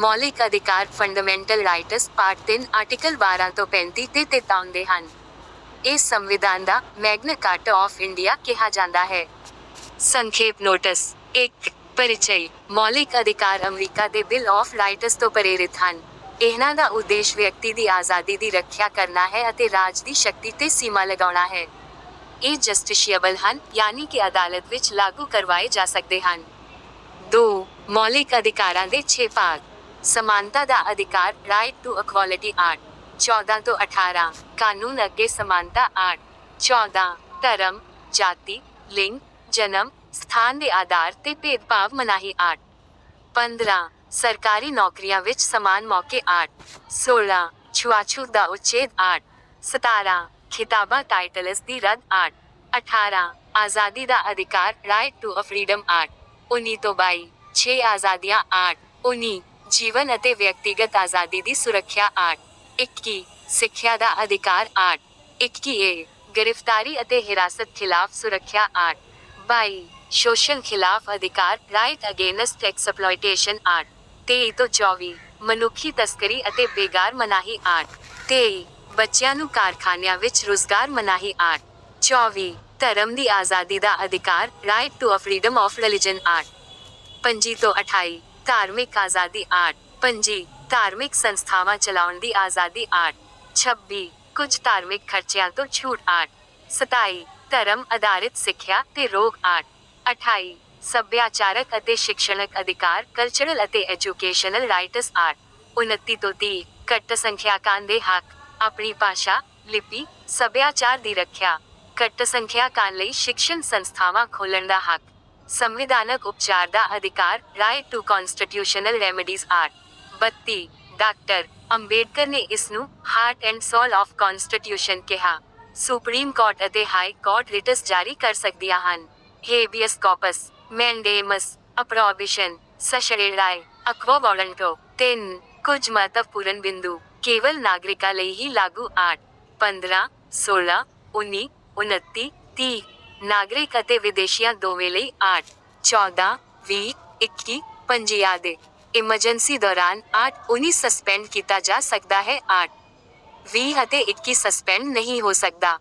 ਮੌਲਿਕ ਅਧਿਕਾਰ fundamental rights part 3 article 12 ਤੋਂ 35 ਤੇ ਤੇਤਾਉਂਦੇ ਹਨ। ਇਹ ਸੰਵਿਧਾਨ ਦਾ ਮੈਗਨਾ ਕਾਰਟਾ ਆਫ ਇੰਡੀਆ ਕਿਹਾ ਜਾਂਦਾ ਹੈ। ਸੰਖੇਪ ਨੋਟਿਸ 1 ਪਰਿਚੈ, ਮੌਲਿਕ ਅਧਿਕਾਰ ਅਮਰੀਕਾ ਦੇ ਬਿਲ ਆਫ ਰਾਈਟਸ ਤੋਂ ਪ੍ਰੇਰਿਤ ਹਨ। ਇਹਨਾਂ ਦਾ ਉਦੇਸ਼ ਵਿਅਕਤੀ ਦੀ ਆਜ਼ਾਦੀ ਦੀ ਰੱਖਿਆ ਕਰਨਾ ਹੈ ਅਤੇ ਰਾਜ ਦੀ ਸ਼ਕਤੀ ਤੇ ਸੀਮਾ ਲਗਾਉਣਾ ਹੈ। ਇਹ ਜਸਟਿਸ਼ੀਏਬਲ ਹਨ, ਯਾਨੀ ਕਿ ਅਦਾਲਤ ਵਿੱਚ ਲਾਗੂ ਕਰਵਾਏ ਜਾ ਸਕਦੇ ਹਨ। 2 ਮੌਲਿਕ ਅਧਿਕਾਰਾਂ ਦੇ 6 ਭਾਗ। ਸਮਾਨਤਾ ਦਾ ਅਧਿਕਾਰ ਰਾਈਟ ਟੂ ਇਕੁਐਲਿਟੀ 8 14 ਤੋਂ 18 ਕਾਨੂੰਨ ਅੱਗੇ ਸਮਾਨਤਾ 8 14 ਧਰਮ, ਜਾਤੀ, ਲਿੰਗ, ਜਨਮ, ਸਥਾਨ ਦੇ ਆਧਾਰ ਤੇ ਭੇਦਭਾਵ ਮਨਾਹੀ 8 15 ਸਰਕਾਰੀ ਨੌਕਰੀਆਂ ਵਿੱਚ ਸਮਾਨ ਮੌਕੇ 8 16 ਛੁਆਛੂਤ ਦਾ ਉਚੇਦ 8 17 ਖਿਤਾਬਾਂ ਟਾਈਟਲਸ ਦੀ ਰੱਦ 8 18 ਆਜ਼ਾਦੀ ਦਾ ਅਧਿਕਾਰ ਰਾਈਟ ਟੂ ਅ ਫਰੀडम 8 19 ਤੋਂ 22 6 ਆਜ਼ਾਦੀਆਂ 8 19 ਜੀਵਨ ਅਤੇ ਵਿਅਕਤੀਗਤ ਆਜ਼ਾਦੀ ਦੀ ਸੁਰੱਖਿਆ 8 21 ਸਿੱਖਿਆ ਦਾ ਅਧਿਕਾਰ 8 21 ਗ੍ਰਿਫਤਾਰੀ ਅਤੇ ਹਿਰਾਸਤ ਖਿਲਾਫ ਸੁਰੱਖਿਆ 8 22 ਸ਼ੋਸ਼ਣ ਖਿਲਾਫ ਅਧਿਕਾਰ, ਰਾਈਟ ਅਗੇਨਸਟ ਐਕਸਪਲੋਇਟੇਸ਼ਨ 8 23 ਤੋਂ 24 ਮਨੁੱਖੀ ਤਸਕਰੀ ਅਤੇ ਬੇਗਾਰ ਮਨਾਹੀ 8 23 ਬੱਚਿਆਂ ਨੂੰ ਕਾਰਖਾਨਿਆਂ ਵਿੱਚ ਰੁਜ਼ਗਾਰ ਮਨਾਹੀ 8 24 ਧਰਮ ਦੀ ਆਜ਼ਾਦੀ ਦਾ ਅਧਿਕਾਰ right to uh freedom of religion 8 25 ਤੋਂ 28 ਧਾਰਮਿਕ ਆਜ਼ਾਦੀ 8 25 ਧਾਰਮਿਕ ਸੰਸਥਾਵਾਂ ਚਲਾਉਣ ਦੀ ਆਜ਼ਾਦੀ 8 26 ਕੁਝ ਧਾਰਮਿਕ ਖਰਚਿਆਂ ਤੋਂ ਛੂਟ 8 27 ਧਰਮ ਆਧਾਰਿਤ ਸਿੱਖਿਆ ਤੇ ਰੋਗ 8 28 ਸੱਭਿਆਚਾਰਕ ਅਤੇ ਸ਼ਿਕਸ਼ਣਕ ਅਧਿਕਾਰ ਕਲਚਰਲ ਅਤੇ ਐਜੂਕੇਸ਼ਨਲ ਰਾਈਟਸ 8 29 ਤੋਂ 30 ਘੱਟ ਸੰਖਿਆਕਾਂ ਦੇ ਹੱਕ, ਆਪਣੀ ਭਾਸ਼ਾ, ਲਿਪੀ, ਸੱਭਿਆਚਾਰ ਦੀ ਰੱਖਿਆ, ਘੱਟ ਸੰਖਿਆਕਾਂ ਲਈ ਸਿੱਖਣ ਸੰਸਥਾਵਾਂ ਖੋਲਣ ਦਾ ਹੱਕ। ਸੰਵਿਧਾਨਕ ਉਪਚਾਰ ਦਾ ਅਧਿਕਾਰ right to constitutional remedies 8 32 doctor Ambedkar ਨੇ ਇਸ ਨੂੰ heart and soul of constitution ਕਿਹਾ ਸੁਪਰੀਮ ਕੋਰਟ ਅਤੇ ਹਾਈ ਕੋਰਟ ਰਿਟਸ ਜਾਰੀ ਕਰ ਸਕਦੀਆਂ ਹਨ ਹੇਬੀਅਸ ਕਾਰਪਸ ਮੈਂਡੇਮਸ ਅਪਰੋਬੇਸ਼ਨ ਸਸ਼ਰੇਰਾਏ ਅਕਵਾ ਵਾਰੰਟੋ 3 ਕੁਝ ਮਹੱਤਵਪੂਰਨ ਬਿੰਦੂ ਕੇਵਲ ਨਾਗਰਿਕਾਂ ਲਈ ਹੀ ਲਾਗੂ 8 15 16 19 29 30 ਨਾਗਰਿਕ ਅਤੇ ਵਿਦੇਸ਼ੀਆਂ ਦੋਵੇਂ ਲਈ 8 14 20 21 ਪੰਜੀਆਂ ਦੇ ਇਮਰਜੈਂਸੀ ਦੌਰਾਨ 8 19 ਸਸਪੈਂਡ ਕੀਤਾ ਜਾ ਸਕਦਾ ਹੈ। 8 20 ਅਤੇ 21 ਸਸਪੈਂਡ ਨਹੀਂ ਹੋ ਸਕਦਾ।